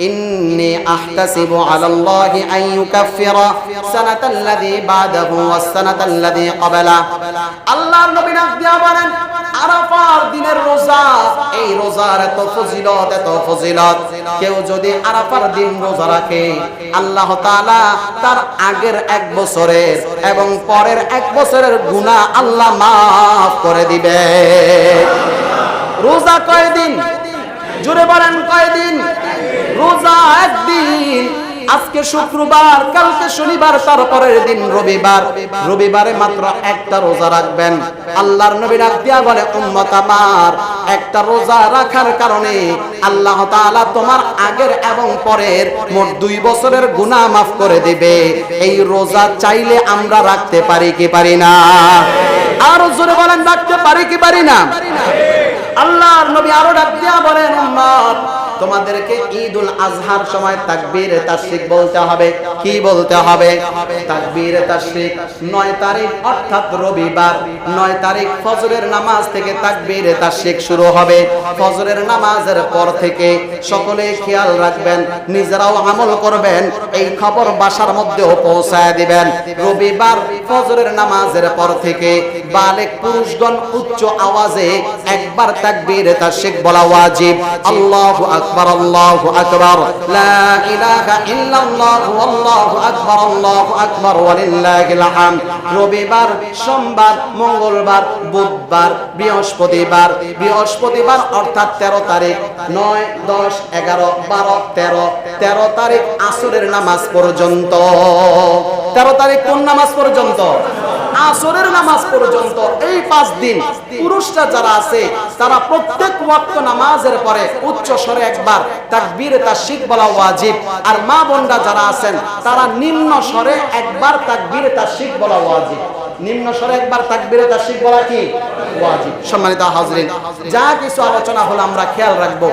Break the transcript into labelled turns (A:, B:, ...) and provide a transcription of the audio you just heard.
A: إني أحتسب على الله أن يكفر سنة الذي بعده والسنة الذي قبله الله নবী ডাক দিয়া বলেন আরাফার দিনের রোজা এই রোজার এত ফজিলত এত ফজিলত কেউ যদি আরাফার দিন রোজা রাখে আল্লাহ তাআলা তার আগের এক বছরের এবং পরের এক বছরের গুনাহ আল্লাহ মাফ করে দিবে রোজা কয়দিন জুড়ে বলেন কয়দিন শুক্রবার, কালকে শনিবার, তারপরের দিন রবিবার। রবিবারে মাত্র একটা রোজা রাখবেন। আল্লাহর নবী ডাক বলে, উম্মত আমার, একটা রোজা রাখার কারণে আল্লাহ তাআলা তোমার আগের এবং পরের মোট দুই বছরের গুনাহ মাফ করে দিবে। এই রোজা চাইলে আমরা রাখতে পারি কি পারি না? আর জোরে বলেন, রাখতে পারি কি পারি না? আল্লাহর নবী আরও ডাক দিয়া বলেন, উম্মত তোমাদেরকে ঈদুল আজহার সময় তাকবীর তাশরিক বলতে হবে। কি বলতে হবে? তাকবীর তাশরিক 9 তারিখ, অর্থাৎ রবিবার। 9 তারিখ ফজরের নামাজ থেকে তাকবীর তাশরিক শুরু হবে। ফজরের নামাজের পর থেকে সকলে খেয়াল রাখবেন, নিজেরাও আমল করবেন, এই খবর বাসার মধ্যেও পৌঁছায় দিবেন। রবিবার ফজরের নামাজের পর থেকে বালেক পুরুষগণ উচ্চ আওয়াজে একবার তাকবীর তাশরিক বলা ওয়াজিব। আল্লাহু আকবার। আল্লাহু আকবার লা ইলাহা ইল্লাল্লাহ আল্লাহু আকবার আল্লাহু আকবার ওয়ালিল্লাহিল হামদ রবিবার, সোমবার, মঙ্গলবার, বুধবার, বৃহস্পতিবার। বৃহস্পতিবার অর্থাৎ 13 তারিখ। 9 10 11 12 13 13 তারিখ আসরের নামাজ পর্যন্ত। 13 তারিখ কোন নামাজ পর্যন্ত? আসরের নামাজ পর্যন্ত এই পাঁচ দিন পুরুষরা যারা আছে, তারা প্রত্যেক ওয়াক্ত নামাজের পরে উচ্চ স্বরে একবার তাকবীরে তাশরিক বলা ওয়াজিব। আর মা বোনরা যারা আছেন, তারা নিম্ন স্বরে একবার তাকবীরে তাশরিক বলা ওয়াজিব। নিম্ন স্বরে একবার তাকবীরে তাশরিক বলা কি? ওয়াজিব। সম্মানিত হাজরিন, যা কিছু আলোচনা হলো আমরা খেয়াল রাখব।